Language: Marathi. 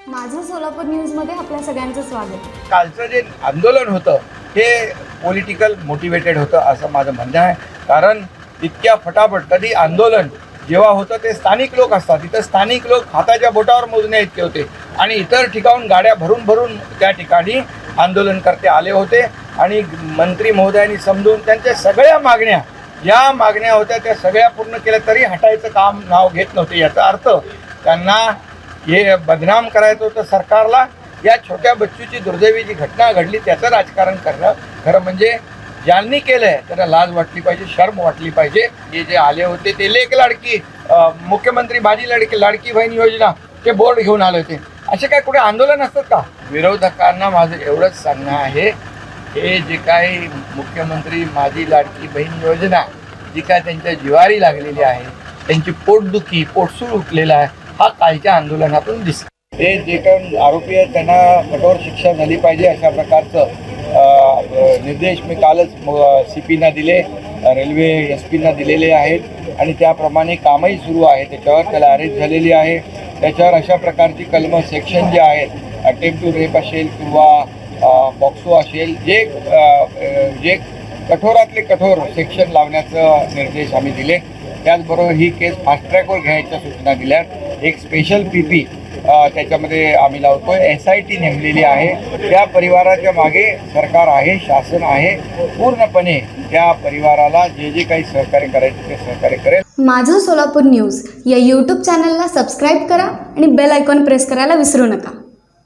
सोलापूर न्यूजमध्ये आपल्या सगळ्यांचं स्वागत. कालचं जे आंदोलन होतं हे पॉलिटिकल मोटिवेटेड होतं असं माझं म्हणणं आहे. कारण इतक्या फटाफट कधी आंदोलन जेव्हा होतं ते स्थानिक लोक असतात. तिथं स्थानिक लोक हाताच्या बोटावर मोजण्या इतके होते. आणि इतर ठिकाणून गाड्या भरून भरून त्या ठिकाणी आंदोलनकर्ते आले होते. आणि मंत्री महोदयांनी समजून त्यांच्या सगळ्या मागण्या ज्या मागण्या होत्या त्या सगळ्या पूर्ण केल्या तरी हटायचं काम नाव घेत नव्हते याचा अर्थ त्यांना हे बदनाम करायचं होतं सरकारला या छोट्या बच्चूची दुर्दैवी जी घटना घडली त्याचं राजकारण करणं खरं म्हणजे ज्यांनी केलंय त्यांना लाज वाटली पाहिजे शर्म वाटली पाहिजे. हे जे आले होते ते लेख लाडकी मुख्यमंत्री माझी लाडकी लाडकी बहीण योजना ते बोर्ड घेऊन आले होते. असे काय कुठे आंदोलन असतात का? विरोधकांना माझं एवढंच सांगणं आहे हे जे काही मुख्यमंत्री माझी लाडकी बहीण योजना जी काय त्यांच्या जिवारी लागलेली आहे त्यांची पोटदुखी पोटसूळ उठलेला आहे हा कालच्या आंदोलनातून दिसतो हे जे काही आरोपी आहेत त्यांना कठोर शिक्षा झाली पाहिजे अशा प्रकारचं निर्देश मी कालच सी पीना दिले रेल्वे एस पीना दिलेले आहेत. आणि त्याप्रमाणे कामही सुरू आहे. त्याच्यावर त्याला अरेस्ट झालेली आहे. त्याच्यावर अशा प्रकारची कलम सेक्शन जे आहेत अटेम्प्ट टू रेप असेल किंवा बॉक्सो असेल जे जे कठोरातले कठोर सेक्शन लावण्याचं निर्देश आम्ही दिले. त्याचबरोबर ही केस फास्ट ट्रॅकवर घ्यायच्या सूचना दिल्या एक स्पेशल पी पी त्याच्यामध्ये आम्ही लावतो एस आय टी नेमलेली आहे. त्या परिवाराच्या मागे सरकार आहे शासन आहे. पूर्णपणे त्या परिवाराला जे जे काही सहकार्य करायचे ते सहकार्य करेल. माझं सोलापूर न्यूज या यूट्यूब चॅनलला सबस्क्राईब करा आणि बेल आयकॉन प्रेस करायला विसरू नका.